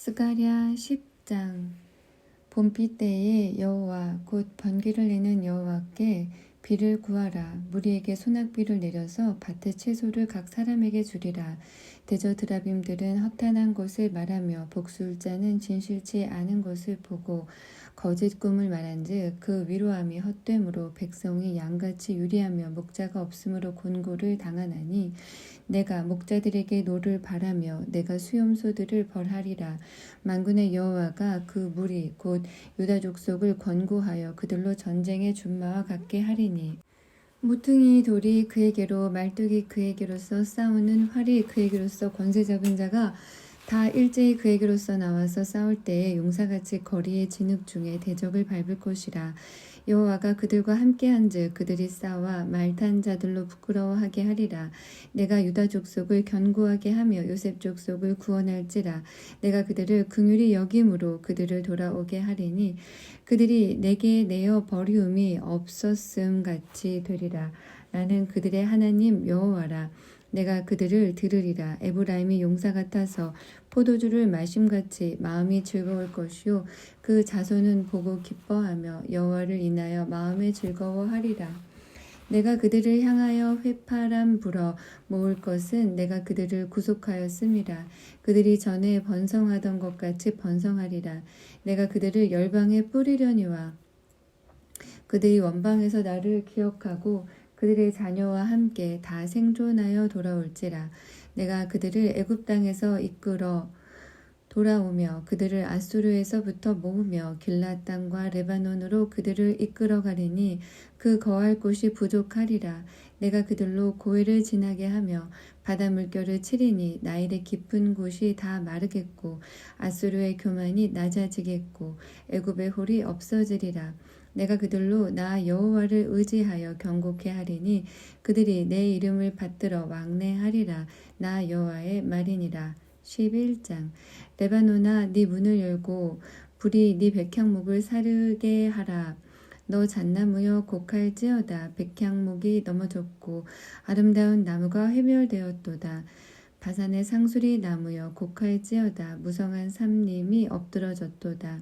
스가랴 10장. 봄비 때에 여호와 곧 번개를 내는 여호와께 비를 구하라. 무리에게 소낙비를 내려서 밭의 채소를 각 사람에게 주리라. 대저 드라빔들은 허탄한 것을 말하며 복술자는 진실치 않은 것을 보고 거짓 꿈을 말한즉 그 위로함이 헛됨으로 백성이 양같이 유리하며 목자가 없으므로 곤고를 당하나니 내가 목자들에게 노를 바라며 내가 수염소들을 벌하리라. 만군의 여호와가 그 무리 곧 유다 족속을 권고하여 그들로 전쟁의 준마와 같게 하리니. 무퉁이 돌이 그에게로 말뚝이 그에게로서 싸우는 활이 그에게로서 권세 잡은 자가 다 일제히 그에게로서 나와서 싸울 때에 용사같이 거리의 진흙 중에 대적을 밟을 것이라. 여호와가 그들과 함께한즉 그들이 싸워 말탄 자들로 부끄러워하게 하리라. 내가 유다 족속을 견고하게 하며 요셉 족속을 구원할지라. 내가 그들을 긍휼히 여김으로 그들을 돌아오게 하리니 그들이 내게 내어 버리움이 없었음 같이 되리라. 나는 그들의 하나님 여호와라 내가 그들을 들으리라. 에브라임이 용사 같아서 포도주를 마심같이 마음이 즐거울 것이요. 그 자손은 보고 기뻐하며 여호와를 인하여 마음에 즐거워하리라. 내가 그들을 향하여 휘파람 불어 모을 것은 내가 그들을 구속하였음이라. 그들이 전에 번성하던 것 같이 번성하리라. 내가 그들을 열방에 뿌리려니와 그들이 원방에서 나를 기억하고 그들의 자녀와 함께 다 생존하여 돌아올지라. 내가 그들을 애굽 땅에서 이끌어 돌아오며 그들을 아수르에서부터 모으며 길라 땅과 레바논으로 그들을 이끌어 가리니 그 거할 곳이 부족하리라. 내가 그들로 고해를 지나게 하며 바다 물결을 치리니 나일의 깊은 곳이 다 마르겠고 아수르의 교만이 낮아지겠고 애굽의 홀이 없어지리라 내가 그들로 나 여호와를 의지하여 경고케 하리니 그들이 내 이름을 받들어 왕래하리라. 나 여호와의 말이니라. 11장. 레바노나 네 문을 열고 불이 네 백향목을 사르게 하라. 너 잣나무여 곡할지어다. 백향목이 넘어졌고 아름다운 나무가 회멸되었도다. 바산의 상수리 나무여 곡할지어다. 무성한 삼림이 엎드러졌도다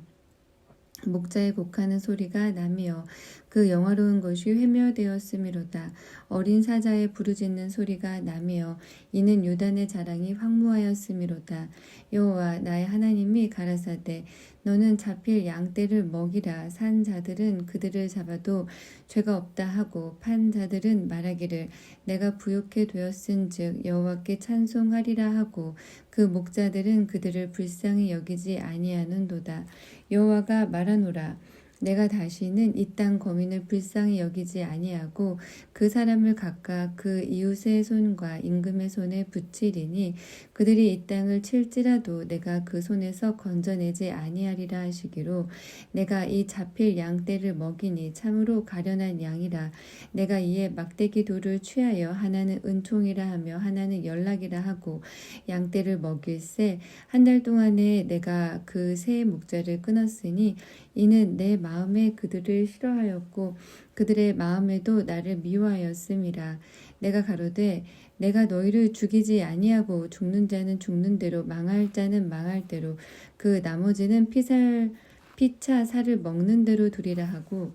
목자의 곡하는 소리가 나며 그 영화로운 것이 회멸되었음이로다. 어린 사자의 부르짖는 소리가 나며 이는 요단의 자랑이 황무하였음이로다. 여호와 나의 하나님이 가라사대 너는 잡힐 양떼를 먹이라. 산 자들은 그들을 잡아도 죄가 없다 하고 판 자들은 말하기를 내가 부욕해 되었은즉 여호와께 찬송하리라 하고 그 목자들은 그들을 불쌍히 여기지 아니하는도다. 여호와가 말하노라 내가 다시는 이 땅 거민을 불쌍히 여기지 아니하고 그 사람을 각각 그 이웃의 손과 임금의 손에 붙이리니 그들이 이 땅을 칠지라도 내가 그 손에서 건져내지 아니하리라 하시기로 내가 이 잡힐 양 떼를 먹이니 참으로 가련한 양이라 내가 이에 막대기 돌을 취하여 하나는 은총이라 하며 하나는 연락이라 하고 양 떼를 먹일세 한달 동안에 내가 그 새 목자를 끊었으니 이는 내 마음에 그들을 싫어하였고 그들의 마음에도 나를 미워하였음이라. 내가 가로되 내가 너희를 죽이지 아니하고 죽는 자는 죽는 대로 망할 자는 망할 대로 그 나머지는 피살 피차 살을 먹는 대로 두리라 하고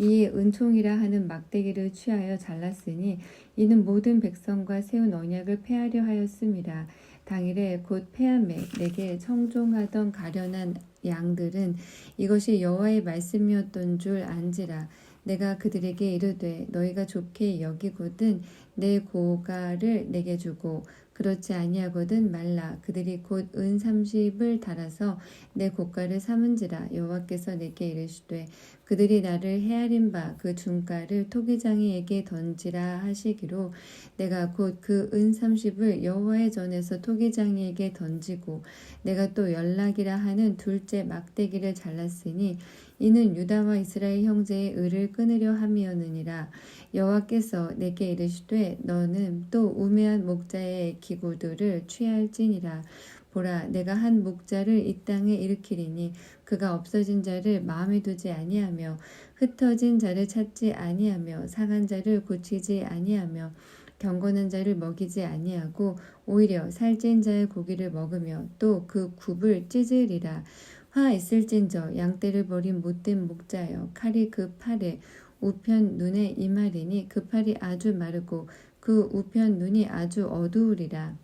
이 은총이라 하는 막대기를 취하여 잘랐으니 이는 모든 백성과 세운 언약을 폐하려 하였음이라. 당일에 곧 폐함에 내게 청종하던 가련한 양들은 이것이 여호와의 말씀이었던 줄 안지라 내가 그들에게 이르되 너희가 좋게 여기거든 내 고가를 내게 주고 그렇지 아니하거든 말라. 그들이 곧 은 삼십을 달아서 내 고가를 삼은지라. 여호와께서 내게 이르시되 그들이 나를 헤아린 바 그 중가를 토기장이에게 던지라 하시기로 내가 곧 그 은 삼십을 여호와의 전에서 토기장이에게 던지고 내가 또 연락이라 하는 둘째 막대기를 잘랐으니 이는 유다와 이스라엘 형제의 의를 끊으려 함이었느니라. 여호와께서 내게 이르시되 너는 또 우매한 목자의 기구들을 취할지니라. 보라 내가 한 목자를 이 땅에 일으키리니 그가 없어진 자를 마음에 두지 아니하며 흩어진 자를 찾지 아니하며 상한 자를 고치지 아니하며 경건한 자를 먹이지 아니하고 오히려 살찐 자의 고기를 먹으며 또 그 굽을 찢으리라 화 있을진저 양떼를 버린 못된 목자여. 칼이 그 팔에 우편 눈에 이말이니 그 팔이 아주 마르고 그 우편 눈이 아주 어두우리라.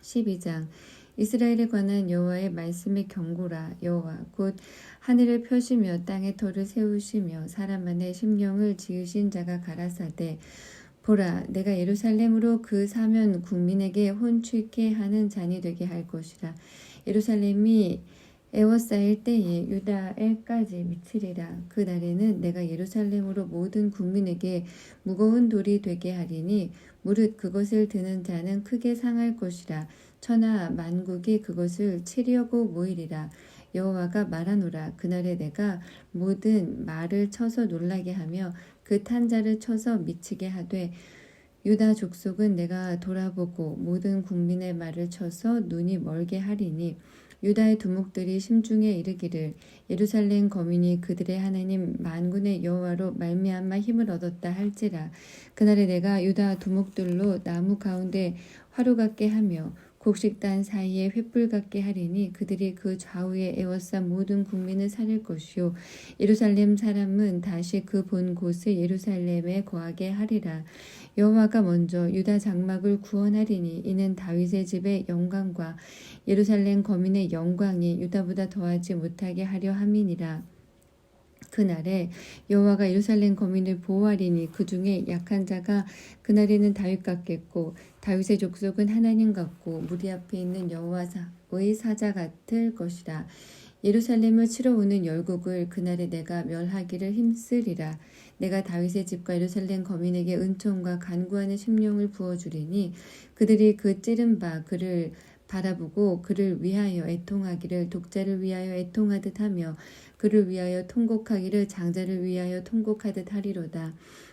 12장. 이스라엘에 관한 여호와의 말씀의 경고라. 여호와 곧 하늘을 펴시며 땅에 터를 세우시며 사람 안에 심령을 지으신 자가 가라사대 보라 내가 예루살렘으로 그 사면 국민에게 혼취케 하는 잔이 되게 할 것이라. 예루살렘이 에워싸일 때에 유다에까지 미치리라. 그 날에는 내가 예루살렘으로 모든 국민에게 무거운 돌이 되게 하리니 무릇 그것을 드는 자는 크게 상할 것이라. 천하 만국이 그것을 치려고 모이리라. 여호와가 말하노라. 그날에 내가 모든 말을 쳐서 놀라게 하며 그 탄자를 쳐서 미치게 하되 유다 족속은 내가 돌아보고 모든 국민의 말을 쳐서 눈이 멀게 하리니 유다의 두목들이 심중에 이르기를 예루살렘 거민이 그들의 하나님 만군의 여호와로 말미암아 힘을 얻었다 할지라. 그날에 내가 유다 두목들로 나무 가운데 화로 같게 하며 곡식단 사이에 횃불 같게 하리니 그들이 그 좌우에 에워싸 모든 국민을 살릴 것이요. 예루살렘 사람은 다시 그 본 곳을 예루살렘에 거하게 하리라. 여호와가 먼저 유다 장막을 구원하리니 이는 다윗의 집의 영광과 예루살렘 거민의 영광이 유다보다 더하지 못하게 하려 함이니라 그날에 여호와가 예루살렘 거민을 보호하리니 그 중에 약한 자가 그날에는 다윗 같겠고 다윗의 족속은 하나님 같고 무리 앞에 있는 여호와의 사자 같을 것이라. 예루살렘을 치러 오는 열국을 그날에 내가 멸하기를 힘쓰리라. 내가 다윗의 집과 예루살렘 거민에게 은총과 간구하는 심령을 부어 주리니 그들이 그 찌른 바 그를 바라보고 그를 위하여 애통하기를 독자를 위하여 애통하듯 하며 그를 위하여 통곡하기를 장자를 위하여 통곡하듯 하리로다.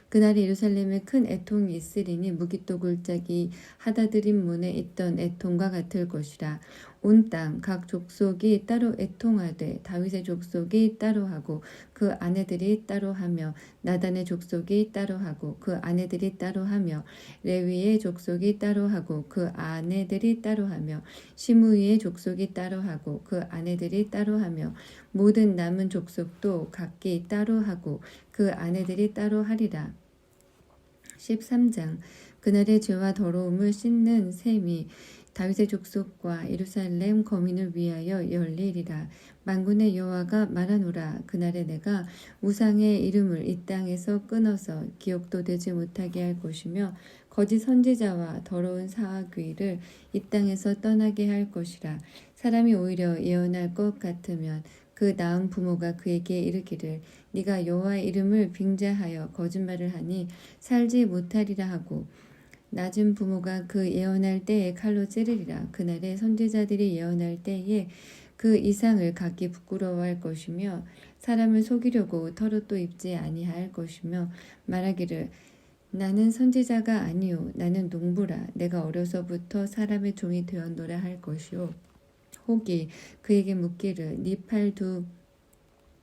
그날에 예루살렘에 큰 애통이 있으리니 무기또 골짜기 하다드림 문에 있던 애통과 같을 것이라. 온 땅 각 족속이 따로 애통하되 다윗의 족속이 따로 하고 그 아내들이 따로 하며 나단의 족속이 따로 하고 그 아내들이 따로 하며 레위의 족속이 따로 하고 그 아내들이 따로 하며 시므이의 족속이 따로 하고 그 아내들이 따로 하며 모든 남은 족속도 각기 따로 하고 그 아내들이 따로 하리라. 13장 그날의 죄와 더러움을 씻는 셈이 다윗의 족속과 예루살렘 거민을 위하여 열리리라. 만군의 여호와가 말하노라. 그날에 내가 우상의 이름을 이 땅에서 끊어서 기억도 되지 못하게 할 것이며 거짓 선지자와 더러운 사악귀를 이 땅에서 떠나게 할 것이라. 사람이 오히려 예언할 것 같으면 그 낳은 부모가 그에게 이르기를 네가 여호와의 이름을 빙자하여 거짓말을 하니 살지 못하리라 하고 낮은 부모가 그 예언할 때에 칼로 찌르리라. 그날에 선지자들이 예언할 때에 그 이상을 각기 부끄러워할 것이며 사람을 속이려고 털옷도 입지 아니할 것이며 말하기를 나는 선지자가 아니요 나는 농부라. 내가 어려서부터 사람의 종이 되었노라 할 것이요. 혹이 그에게 묻기를 네팔두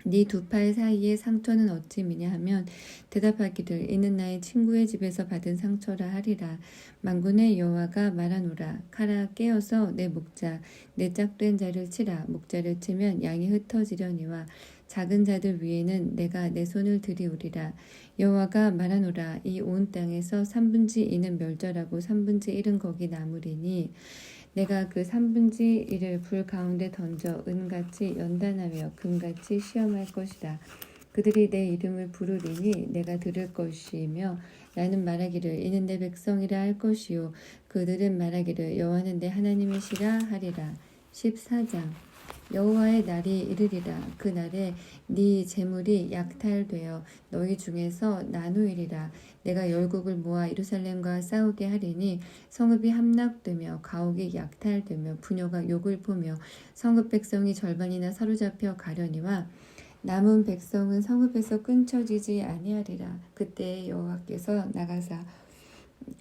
네 두 팔 사이의 상처는 어찌 미냐 하면 대답하기를 이는 나의 친구의 집에서 받은 상처라 하리라. 만군의 여호와가 말하노라. 카라 깨어서 내 목자 내 짝된 자를 치라. 목자를 치면 양이 흩어지려니와 작은 자들 위에는 내가 내 손을 들이우리라. 여호와가 말하노라. 이 온 땅에서 3분지 2는 멸절하고 3분지 1은 거기 남으리니 내가 그 3분지 1을 불 가운데 던져 은같이 연단하며 금같이 시험할 것이다. 그들이 내 이름을 부르리니 내가 들을 것이며 나는 말하기를 이는 내 백성이라 할 것이요 그들은 말하기를 여호와는 내 하나님이시라 하리라. 14장 여호와의 날이 이르리라. 그 날에 네 재물이 약탈되어 너희 중에서 나누이리라. 내가 열국을 모아 예루살렘과 싸우게 하리니 성읍이 함락되며 가옥이 약탈되며 부녀가 욕을 보며 성읍 백성이 절반이나 사로잡혀 가려니와 남은 백성은 성읍에서 끊쳐지지 아니하리라. 그때 여호와께서 나가사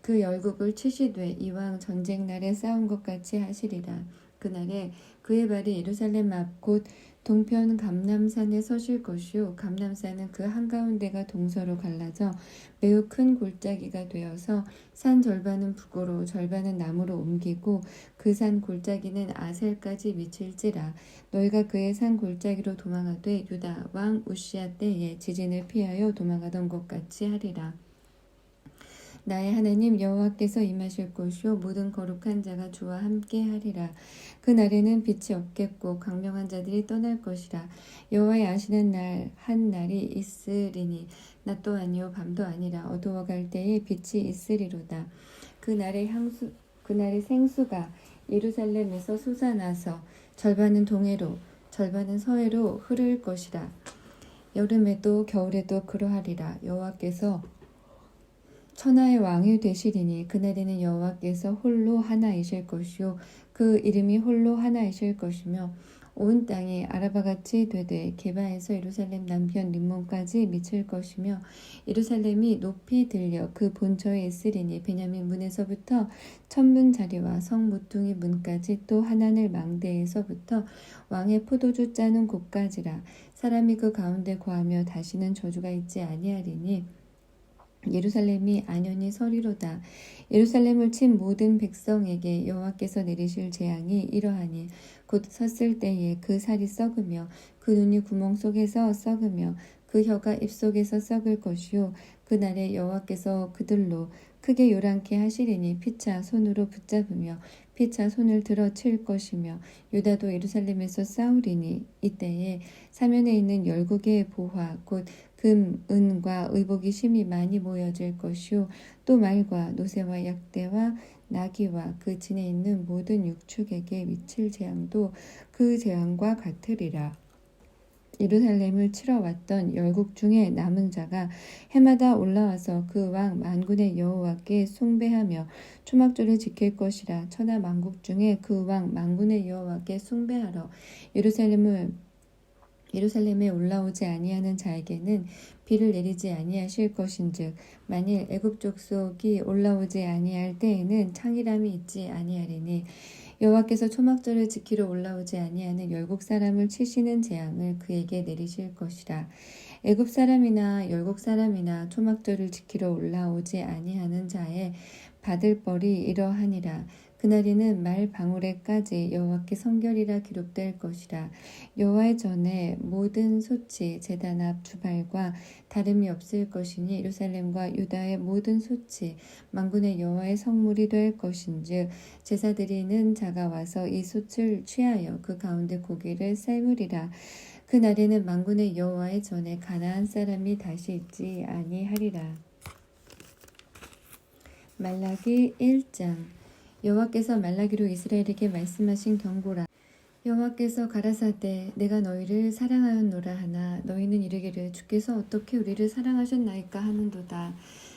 그 열국을 치시되 이왕 전쟁 날에 싸운 것 같이 하시리라. 그날에 그의 발이 예루살렘 앞 곧 동편 감남산에 서실 것이요. 감남산은 그 한가운데가 동서로 갈라져 매우 큰 골짜기가 되어서 산 절반은 북으로 절반은 남으로 옮기고 그 산 골짜기는 아셀까지 미칠지라. 너희가 그의 산 골짜기로 도망하되 유다 왕 우시아 때에 지진을 피하여 도망하던 것 같이 하리라 나의 하나님 여호와께서 임하실 것이요 모든 거룩한 자가 주와 함께 하리라. 그 날에는 빛이 없겠고 강명한 자들이 떠날 것이라. 여호와의 아시는 날 한 날이 있으리니 낮도 아니요 밤도 아니라 어두워갈 때에 빛이 있으리로다. 그 날의 향수 그 날의 생수가 예루살렘에서 솟아나서 절반은 동해로 절반은 서해로 흐를 것이라. 여름에도 겨울에도 그러하리라. 여호와께서 천하의 왕이 되시리니 그날에는 여호와께서 홀로 하나이실 것이요 그 이름이 홀로 하나이실 것이며 온 땅이 아라바같이 되되 개바에서 예루살렘 남편 림몬까지 미칠 것이며 예루살렘이 높이 들려 그 본처에 있으리니 베냐민 문에서부터 천문 자리와 성 모퉁이 문까지 또 하나늘 망대에서부터 왕의 포도주 짜는 곳까지라 사람이 그 가운데 거하며 다시는 저주가 있지 아니하리니 예루살렘이 안연히 서리로다. 예루살렘을 친 모든 백성에게 여호와께서 내리실 재앙이 이러하니 곧 섰을 때에 그 살이 썩으며 그 눈이 구멍 속에서 썩으며 그 혀가 입 속에서 썩을 것이요 그 날에 여호와께서 그들로 크게 요란케 하시리니 피차 손으로 붙잡으며 피차 손을 들어 칠 것이며 유다도 예루살렘에서 싸우리니 이때에 사면에 있는 열국의 보화 곧 금, 은과 의복이 심히 많이 모여질 것이요 또 말과 노새와 약대와 나귀와 그 진에 있는 모든 육축에게 미칠 재앙도 그 재앙과 같으리라. 예루살렘을 치러 왔던 열국 중에 남은 자가 해마다 올라와서 그 왕 만군의 여호와께 숭배하며 초막절을 지킬 것이라 천하 만국 중에 그 왕 만군의 여호와께 숭배하러 예루살렘을 예루살렘에 올라오지 아니하는 자에게는 비를 내리지 아니하실 것인즉 만일 애굽 족속이 올라오지 아니할 때에는 창이람이 있지 아니하리니 여호와께서 초막절을 지키러 올라오지 아니하는 열국 사람을 치시는 재앙을 그에게 내리실 것이라. 애굽 사람이나 열국 사람이나 초막절을 지키러 올라오지 아니하는 자의 받을 벌이 이러하니라 그날에는 말 방울에까지 여호와께 성결이라 기록될 것이라. 여호와의 전에 모든 소치 제단 앞 주발과 다름이 없을 것이니 예루살렘과 유다의 모든 소치 만군의 여호와의 성물이 될 것인즉 제사 드리는 자가 와서 이 솥을 취하여 그 가운데 고기를 삶으리라. 그 날에는 만군의 여호와의 전에 가나안 사람이 다시 있지 아니하리라. 말라기 1장 여호와께서 말라기로 이스라엘에게 말씀하신 경고라. 여호와께서 가라사대 내가 너희를 사랑하였노라 하나 너희는 이르기를 주께서 어떻게 우리를 사랑하셨나이까 하는도다.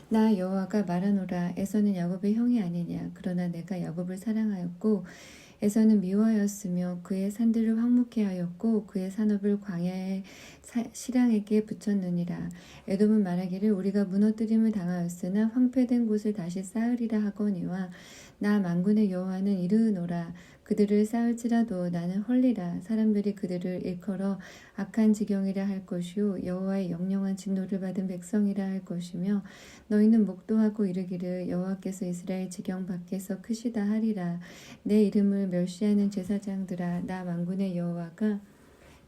나 여호와가 말하노라. 에서는 야곱의 형이 아니냐. 그러나 내가 야곱을 사랑하였고 에서는 미워하였으며 그의 산들을 황무케 하였고 그의 산업을 광야의 시랑에게 붙였느니라. 에돔은 말하기를 우리가 무너뜨림을 당하였으나 황폐된 곳을 다시 쌓으리라 하거니와 나 만군의 여호와는 이르노라 그들을 쌓을지라도 나는 헐리라. 사람들이 그들을 일컬어 악한 지경이라 할 것이요 여호와의 영영한 진노를 받은 백성이라 할 것이며 너희는 목도하고 이르기를 여호와께서 이스라엘 지경 밖에서 크시다 하리라. 내 이름을 멸시하는 제사장들아 나 만군의 여호와가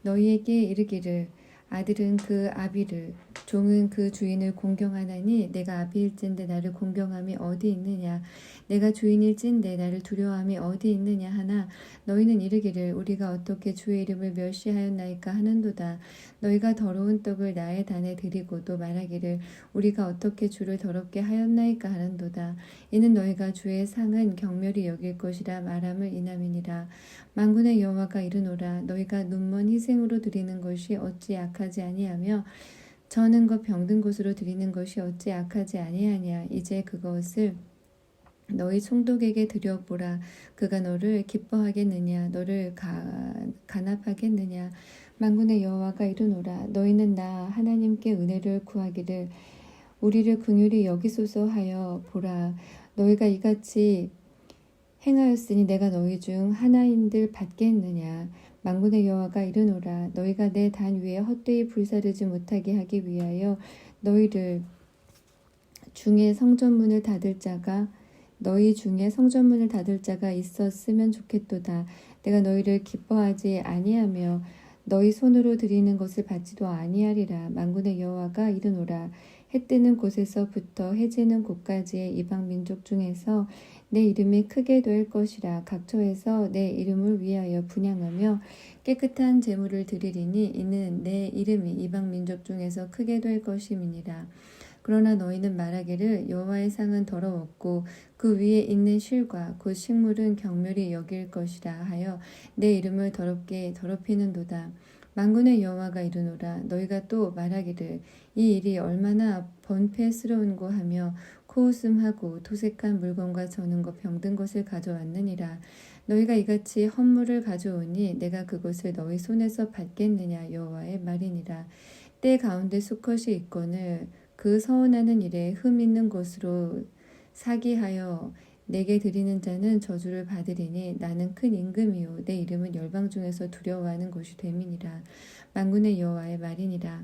너희에게 이르기를 아들은 그 아비를 종은 그 주인을 공경하나니 내가 아비일진데 나를 공경함이 어디 있느냐? 내가 주인일진데 나를 두려워함이 어디 있느냐? 하나 너희는 이르기를 우리가 어떻게 주의 이름을 멸시하였나이까 하는도다. 너희가 더러운 떡을 나의 단에 드리고도 말하기를 우리가 어떻게 주를 더럽게 하였나이까 하는도다. 이는 너희가 주의 상은 경멸이 여길 것이라 말함을 이남이니라. 만군의 여호와가 이르노라. 너희가 눈먼 희생으로 드리는 것이 어찌 악하지 아니하며 저는 것 병든 곳으로 드리는 것이 어찌 악하지 아니하냐. 이제 그것을 너희 총독에게 드려보라. 그가 너를 기뻐하겠느냐? 너를 가, 간합하겠느냐? 만군의 여호와가 이르노라. 너희는 나 하나님께 은혜를 구하기를 우리를 긍휼히 여기소서 하여 보라. 너희가 이같이 행하였으니 내가 너희 중 하나인들 받겠느냐 만군의 여호와가 이르노라 너희가 내 단 위에 헛되이 불사르지 못하게 하기 위하여 너희를 중에 성전문을 닫을 자가 너희 중에 성전문을 닫을 자가 있었으면 좋겠도다. 내가 너희를 기뻐하지 아니하며 너희 손으로 드리는 것을 받지도 아니하리라. 만군의 여호와가 이르노라. 해 뜨는 곳에서부터 해 지는 곳까지의 이방 민족 중에서 내 이름이 크게 될 것이라. 각처에서 내 이름을 위하여 분양하며 깨끗한 제물을 드리리니 이는 내 이름이 이방 민족 중에서 크게 될 것임이니라. 그러나 너희는 말하기를 여호와의 상은 더러웠고 그 위에 있는 실과 곧 식물은 경멸이 여길 것이라 하여 내 이름을 더럽게 더럽히는도다. 만군의 여호와가 이르노라 너희가 또 말하기를 이 일이 얼마나 번패스러운고 하며 코웃음하고 토색한 물건과 저는 것 병든 것을 가져왔느니라. 너희가 이같이 헌물을 가져오니 내가 그것을 너희 손에서 받겠느냐 여호와의 말이니라. 때 가운데 수컷이 있거늘 그 서운하는 일에 흠 있는 것으로 사기하여 내게 드리는 자는 저주를 받으리니 나는 큰 임금이요. 내 이름은 열방 중에서 두려워하는 것이 됨이니라. 만군의 여호와의 말이니라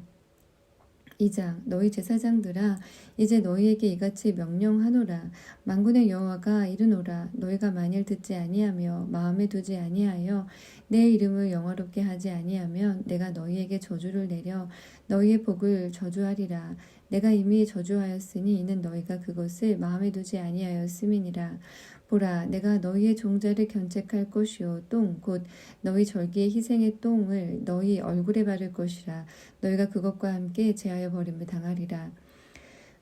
이장 너희 제사장들아 이제 너희에게 이같이 명령하노라. 만군의 여호와가 이르노라. 너희가 만일 듣지 아니하며 마음에 두지 아니하여 내 이름을 영화롭게 하지 아니하면 내가 너희에게 저주를 내려 너희의 복을 저주하리라. 내가 이미 저주하였으니 이는 너희가 그것을 마음에 두지 아니하였음이니라 보라 내가 너희의 종자를 견책할 것이요. 똥 곧 너희 절기의 희생의 똥을 너희 얼굴에 바를 것이라. 너희가 그것과 함께 제하여 버림을 당하리라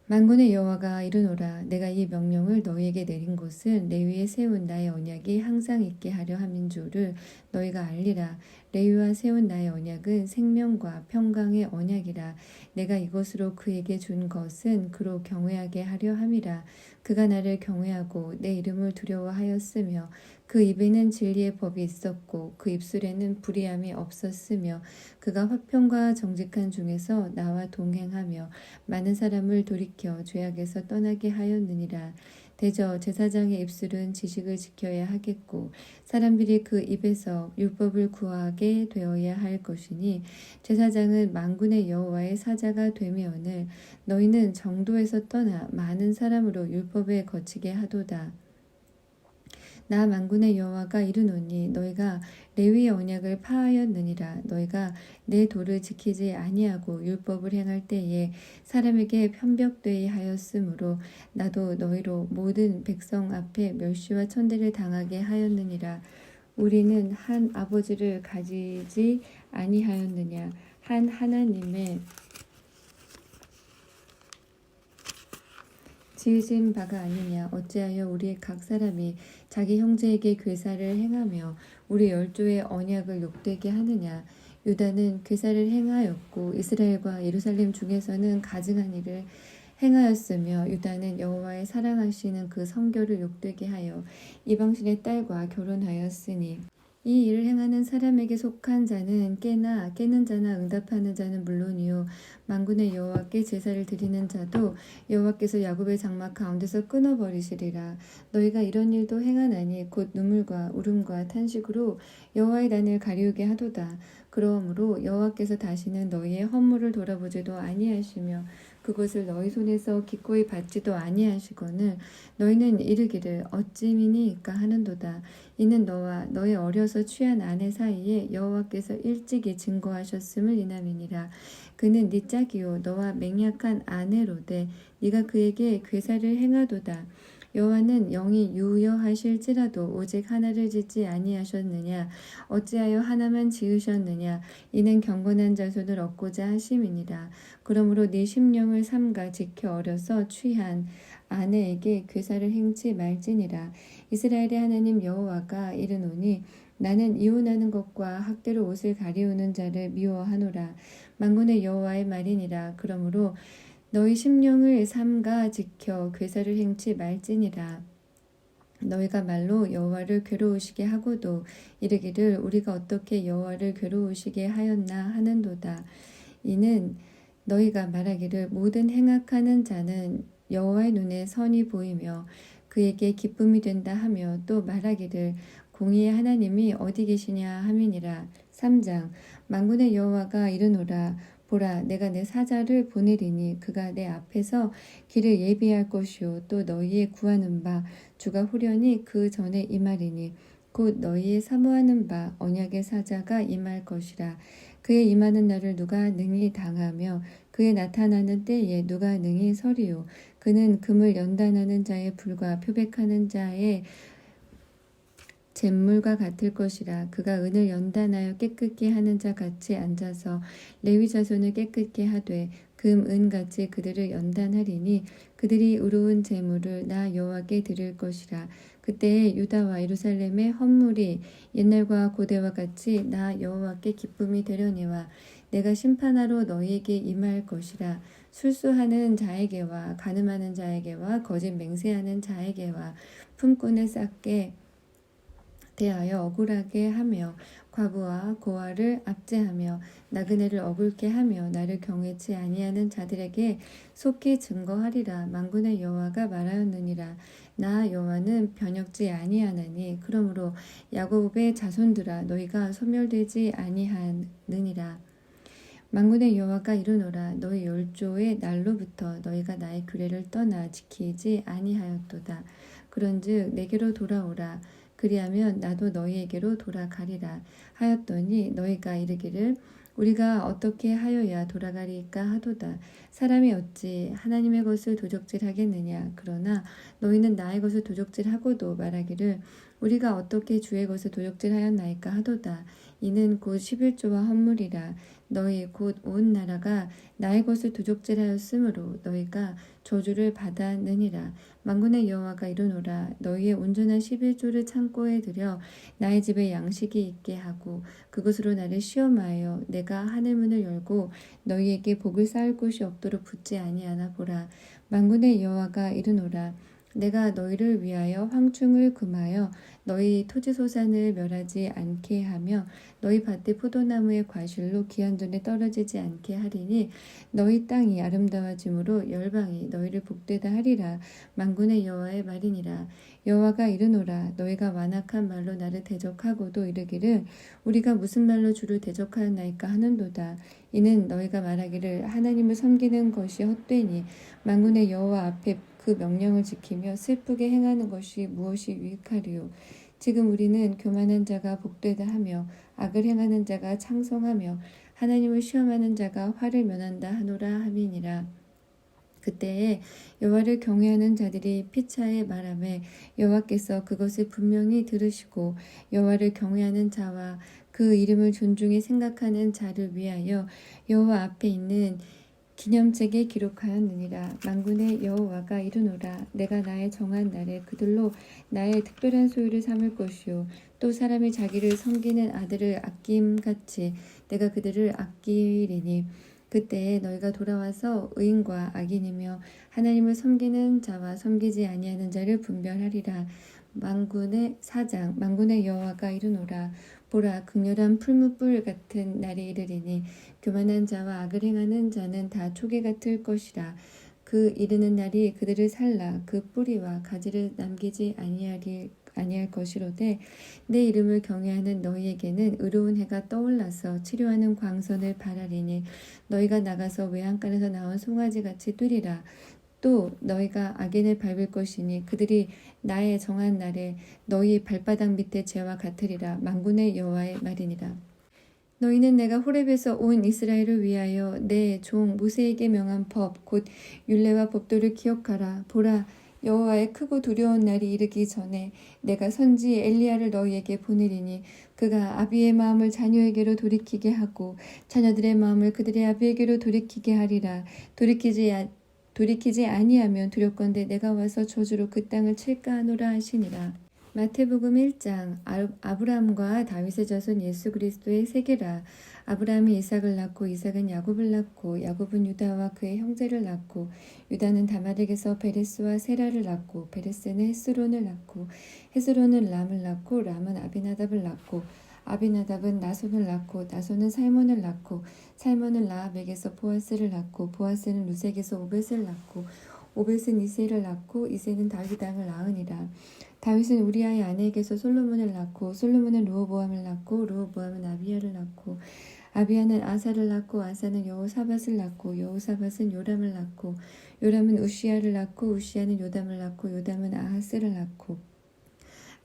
만군의 여호와가 이르노라 내가 이 명령을 너희에게 내린 것은 레위에 세운 나의 언약이 항상 있게 하려 함인 줄을 너희가 알리라. 레위와 세운 나의 언약은 생명과 평강의 언약이라. 내가 이것으로 그에게 준 것은 그로 경외하게 하려 함이라. 그가 나를 경외하고 내 이름을 두려워하였으며 그 입에는 진리의 법이 있었고 그 입술에는 불의함이 없었으며 그가 화평과 정직한 중에서 나와 동행하며 많은 사람을 돌이켜 죄악에서 떠나게 하였느니라 대저 제사장의 입술은 지식을 지켜야 하겠고 사람들이 그 입에서 율법을 구하게 되어야 할 것이니 제사장은 만군의 여호와의 사자가 되면을 너희는 정도에서 떠나 많은 사람으로 율법에 거치게 하도다. 나 만군의 여호와가 이르노니 너희가 레위의 언약을 파하였느니라. 너희가 내 도를 지키지 아니하고 율법을 행할 때에 사람에게 편벽되이 하였으므로 나도 너희로 모든 백성 앞에 멸시와 천대를 당하게 하였느니라. 우리는 한 아버지를 가지지 아니하였느냐? 한 하나님의 지으신 바가 아니냐? 어찌하여 우리 각 사람이 자기 형제에게 괴사를 행하며 우리 열조의 언약을 욕되게 하느냐. 유다는 괴사를 행하였고 이스라엘과 예루살렘 중에서는 가증한 일을 행하였으며 유다는 여호와의 사랑하시는 그 성결을 욕되게 하여 이방신의 딸과 결혼하였으니 이 일을 행하는 사람에게 속한 자는 깨나 깨는 자나 응답하는 자는 물론이요. 만군의 여호와께 제사를 드리는 자도 여호와께서 야곱의 장막 가운데서 끊어 버리시리라. 너희가 이런 일도 행하나니 곧 눈물과 울음과 탄식으로 여호와의 단을 가리우게 하도다. 그러므로 여호와께서 다시는 너희의 허물을 돌아보지도 아니하시며 그것을 너희 손에서 기꺼이 받지도 아니하시거늘 너희는 이르기를 어찌미니까 하는도다. 이는 너와 너의 어려서 취한 아내 사이에 여호와께서 일찍이 증거하셨음을 이남이니라. 그는 네 짝이요 너와 맹약한 아내로되 네가 그에게 괴사를 행하도다 여호와는 영이 유효하실지라도 오직 하나를 짓지 아니하셨느냐? 어찌하여 하나만 지으셨느냐? 이는 경건한 자손을 얻고자 하심이니라. 그러므로 네 심령을 삼가 지켜 어려서 취한 아내에게 괴사를 행치 말지니라. 이스라엘의 하나님 여호와가 이르노니 나는 이혼하는 것과 학대로 옷을 가리우는 자를 미워하노라. 만군의 여호와의 말이니라. 그러므로 너희 심령을 삼가 지켜 괴사를 행치 말지니라. 너희가 말로 여호와를 괴로우시게 하고도 이르기를 우리가 어떻게 여호와를 괴로우시게 하였나 하는도다. 이는 너희가 말하기를 모든 행악하는 자는 여호와의 눈에 선이 보이며 그에게 기쁨이 된다 하며 또 말하기를 공의의 하나님이 어디 계시냐 함이니라 3장 만군의 여호와가 이르노라 보라 내가 내 사자를 보내리니 그가 내 앞에서 길을 예비할 것이요. 또 너희의 구하는 바 주가 후련히 그 전에 임하리니 곧 너희의 사모하는 바 언약의 사자가 임할 것이라. 그의 임하는 날을 누가 능히 당하며 그의 나타나는 때에 누가 능히 서리요. 그는 금을 연단하는 자의 불과 표백하는 자의 잿물과 같을 것이라 그가 은을 연단하여 깨끗게 하는 자 같이 앉아서 레위 자손을 깨끗게 하되 금 은같이 그들을 연단하리니 그들이 의로운 제물을 나 여호와께 드릴 것이라. 그때에 유다와 예루살렘의 헌물이 옛날과 고대와 같이 나 여호와께 기쁨이 되려니와 내가 심판하러 너희에게 임할 것이라. 술수하는 자에게와 가늠하는 자에게와 거짓 맹세하는 자에게와 품꾼을 쌓게 대하여 억울하게 하며 과부와 고아를 압제하며 나그네를 억울케 하며 나를 경외치 아니하는 자들에게 속히 증거하리라. 만군의 여호와가 말하였느니라. 나 여호와는 변혁지 아니하나니 그러므로 야곱의 자손들아 너희가 소멸되지 아니하느니라. 만군의 여호와가 이르노라. 너희 열조의 날로부터 너희가 나의 규례를 떠나 지키지 아니하였도다. 그런즉 내게로 돌아오라 그리하면 나도 너희에게로 돌아가리라 하였더니 너희가 이르기를 우리가 어떻게 하여야 돌아가리까 하도다. 사람이 어찌 하나님의 것을 도적질하겠느냐? 그러나 너희는 나의 것을 도적질하고도 말하기를 우리가 어떻게 주의 것을 도적질하였나이까 하도다. 이는 곧 11조와 헌물이라 너희 곧 온 나라가 나의 것을 도적질하였으므로 너희가 저주를 받았느니라. 만군의 여호와가 이르노라. 너희의 온전한 11조를 창고에 들여 나의 집에 양식이 있게 하고 그것으로 나를 시험하여 내가 하늘 문을 열고 너희에게 복을 쌓을 곳이 없도록 붙지 아니하나 보라. 만군의 여호와가 이르노라 내가 너희를 위하여 황충을 금하여 너희 토지소산을 멸하지 않게 하며 너희 밭의 포도나무의 과실로 귀한 돈에 떨어지지 않게 하리니 너희 땅이 아름다워짐으로 열방이 너희를 복되다 하리라. 만군의 여호와의 말이니라. 여호와가 이르노라. 너희가 완악한 말로 나를 대적하고도 이르기를 우리가 무슨 말로 주를 대적하였나이까 하는도다. 이는 너희가 말하기를 하나님을 섬기는 것이 헛되니 만군의 여호와 앞에 그 명령을 지키며 슬프게 행하는 것이 무엇이 유익하리요? 지금 우리는 교만한 자가 복되다 하며 악을 행하는 자가 창성하며 하나님을 시험하는 자가 화를 면한다 하노라 함이니라. 그때에 여호와를 경외하는 자들이 피차에 말하매 여호와께서 그것을 분명히 들으시고 여호와를 경외하는 자와 그 이름을 존중히 생각하는 자를 위하여 여호와 앞에 있는 기념책에 기록하였느니라. 만군의 여호와가 이르노라. 내가 나의 정한 날에 그들로 나의 특별한 소유를 삼을 것이요. 또 사람이 자기를 섬기는 아들을 아낌같이 내가 그들을 아끼리니 그때에 너희가 돌아와서 의인과 악인이며 하나님을 섬기는 자와 섬기지 아니하는 자를 분별하리라. 만군의 사장 만군의 여호와가 이르노라 보라 극렬한 풀무불 같은 날이 이르리니 교만한 자와 악을 행하는 자는 다 초계 같을 것이라. 그 이르는 날이 그들을 살라. 그 뿌리와 가지를 남기지 아니하리 아니할 것이로되 내 이름을 경외하는 너희에게는 의로운 해가 떠올라서 치료하는 광선을 바라리니 너희가 나가서 외양간에서 나온 송아지 같이 뛰리라 또 너희가 악인을 밟을 것이니 그들이 나의 정한 날에 너희 발바닥 밑에 죄와 같으리라. 만군의 여호와의 말이니라. 너희는 내가 호렙에서 온 이스라엘을 위하여 내 종 모세에게 명한 법 곧 율례와 법도를 기억하라. 보라 여호와의 크고 두려운 날이 이르기 전에 내가 선지 엘리야를 너희에게 보내리니 그가 아비의 마음을 자녀에게로 돌이키게 하고 자녀들의 마음을 그들의 아비에게로 돌이키게 하리라. 돌이키지 아- 돌이키지 아니하면 두렵건대 내가 와서 저주로 그 땅을 칠까 하노라 하시니라. 마태복음 1장 아- 아브라함과 다윗의 자손 예수 그리스도의 세계라. 아브라함이 이삭을 낳고 이삭은 야곱을 낳고 야곱은 유다와 그의 형제를 낳고 유다는 다말에게서 베레스와 세라를 낳고 베레스는 헤스론을 낳고 헤스론은 람을 낳고 람은 아비나답을 낳고 아비나답은 나손을 낳고 나손은 살몬을 낳고 살몬은 라합에게서 보아스를 낳고 보아스는 루색에서 오벳을 낳고 오벳은 이세를 낳고 이세는 다윗 왕을 낳으니라. 다윗은 우리아의 아내에게서 솔로몬을 낳고 솔로몬은 르호보암을 낳고 르호보암은 아비야를 낳고 아비야는 아사를 낳고 아사는 여호사밧을 낳고 여호사밧은 요람을 낳고 요람은 우시야를 낳고 우시야는 요담을 낳고 요담은 아하스를 낳고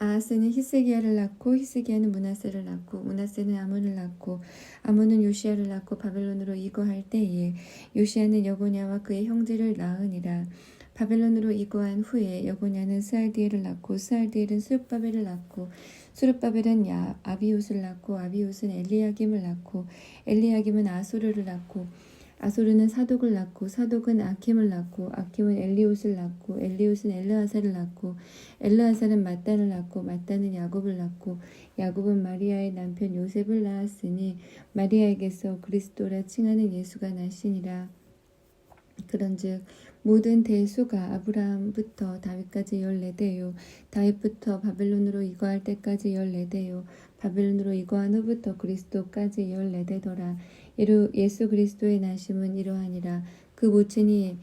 아하스는 히스기야를 낳고 히스기야는 문하세를 낳고 문하세는 아몬을 낳고 아몬은 요시야를 낳고 바벨론으로 이거할 때에 요시야는 여고냐와 그의 형제를 낳으니라. 바벨론으로 이거한 후에 여고냐는 스알디엘을 낳고 스알디엘은 수르바벨을 낳고 수르바벨은 야 아비웃을 낳고 아비웃은 엘리야김을 낳고 엘리야김은 아소르를 낳고 아소르는 사독을 낳고 사독은 아킴을 낳고 아킴은 엘리옷을 낳고 엘리옷은 엘르아사를 낳고 엘르아사는 mat단을 낳고 mat단은 야곱을 낳고 야곱은 마리아의 남편 요셉을 낳았으니 마리아에게서 그리스도라 칭하는 예수가 나시니라. 그런즉 모든 대수가 아브라함부터 다윗까지 열네 대요. 다윗부터 바벨론으로 이거할 때까지 열네 대요. 바벨론으로 이거한 후부터 그리스도까지 열네 대더라 이로 예수 그리스도의 나심은 이러하니라. 그 모친이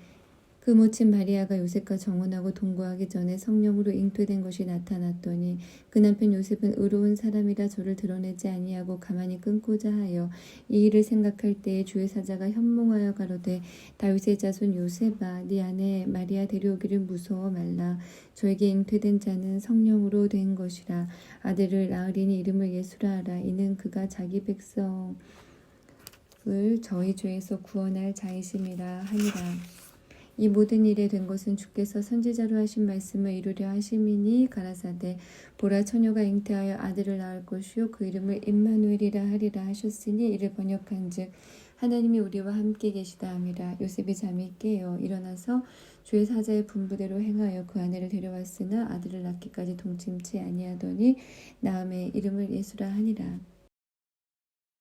그 모친 마리아가 요셉과 정혼하고 동거하기 전에 성령으로 잉태된 것이 나타났더니 그 남편 요셉은 의로운 사람이라 저를 드러내지 아니하고 가만히 끊고자 하여 이 일을 생각할 때에 주의 사자가 현몽하여 가로되 다윗의 자손 요셉아 네 아내 마리아 데려오기를 무서워 말라. 저에게 잉태된 자는 성령으로 된 것이라. 아들을 낳으리니 이름을 예수라 하라. 이는 그가 자기 백성 을 저희 죄에서 구원할 자이심이라 하니라. 이 모든 일에 된 것은 주께서 선지자로 하신 말씀을 이루려 하심이니 가라사대 보라 처녀가 잉태하여 아들을 낳을 것이요 그 이름을 임마누엘이라 하리라 하셨으니 이를 번역한즉 하나님이 우리와 함께 계시다 함이라. 요셉이 잠이 깨어 일어나서 주의 사자의 분부대로 행하여 그 아내를 데려왔으나 아들을 낳기까지 동침치 아니하더니 나음의 이름을 예수라 하니라